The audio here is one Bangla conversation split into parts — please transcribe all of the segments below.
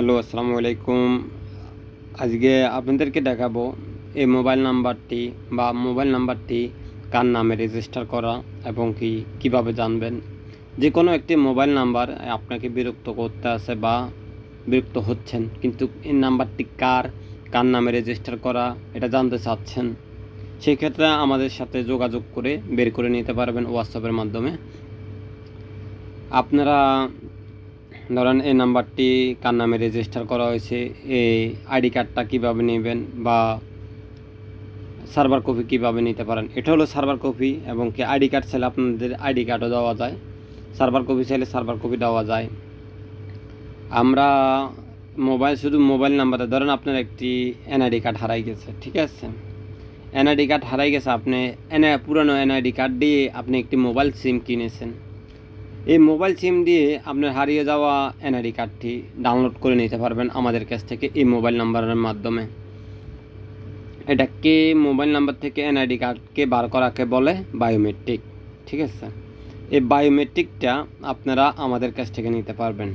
হ্যালো, আসসালামু আলাইকুম। আজকে আপনাদেরকে দেখাবো এই মোবাইল নাম্বারটি বা মোবাইল নাম্বারটি কার নামে রেজিস্টার করা এবং কি, কীভাবে জানবেন। যে কোনো একটি মোবাইল নাম্বার আপনাকে বিরক্ত করতে আছে বা বিরক্ত হচ্ছেন, কিন্তু এই নাম্বারটি কার কার নামে রেজিস্টার করা, এটা জানতে চাচ্ছেন সেই ক্ষেত্রে আমাদের সাথে যোগাযোগ করে বের করে নিতে পারবেন হোয়াটসঅ্যাপের মাধ্যমে। আপনারা ধরেন এই নাম্বারটি কার নামে রেজিস্টার করা হয়েছে, এই আইডি কার্ডটা কীভাবে নেবেন বা সার্ভার কপি কীভাবে নিতে পারেন, এটা হলো সার্ভার কপি এবং কি আইডি কার্ড চাইলে আপনাদের আইডি কার্ডও দেওয়া যায়। সার্ভার কপি চাইলে সার্ভার কপি দেওয়া যায়। আমরা মোবাইল, শুধু মোবাইল নাম্বারে, ধরেন আপনার একটি এনআইডি কার্ড হারাই গেছে, ঠিক আছে? এনআইডি কার্ড হারাই গেছে, আপনি এনআই, পুরানো এনআইডি কার্ড দিয়ে আপনি একটি মোবাইল সিম কিনেছেন। এই মোবাইল সিম দিয়ে আপনার হারিয়ে যাওয়া এনআইডি কার্ডটি ডাউনলোড করে নিতে পারবেন আমাদের কাছ থেকে এই মোবাইল নাম্বারের মাধ্যমে। এটাকে মোবাইল নাম্বার থেকে এনআইডি কার্ডকে বার করাকে বলে? বায়োমেট্রিক, ঠিক আছে? এই বায়োমেট্রিকটা আপনারা আমাদের কাছ থেকে নিতে পারবেন।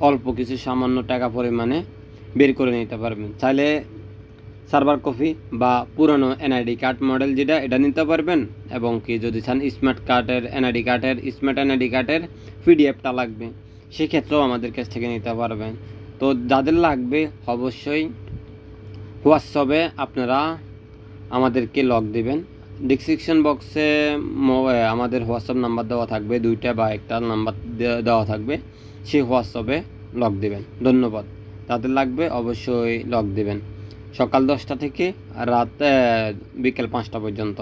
অল্প কিছু সামান্য টাকা পরিমাণে বের করে নিতে পারবেন। চাইলে সার্ভার কপি বা পুরনো এনআইডি কার্ড মডেল যেটা, এটা নিতে পারবেন। এবং কি যদি চান স্মার্ট কার্ডের এনআইডি কার্ডের, স্মার্ট এনআইডি কার্ডের পিডিএফটা লাগবে, সেক্ষেত্রেও আমাদের কাছ থেকে নিতে পারবেন। তো যাদের লাগবে অবশ্যই হোয়াটসঅ্যাপে আপনারা আমাদেরকে লক দেবেন। ডিসক্রিপশন বক্সে আমাদের হোয়াটসঅ্যাপ নাম্বার দেওয়া থাকবে, দুইটা বা একটা নাম্বার দেওয়া থাকবে, সেই হোয়াটসঅ্যাপে লক দেবেন। ধন্যবাদ। তাদের লাগবে অবশ্যই লক দিবেন। সকাল দশটা থেকে রাত বিকেল পাঁচটা পর্যন্ত।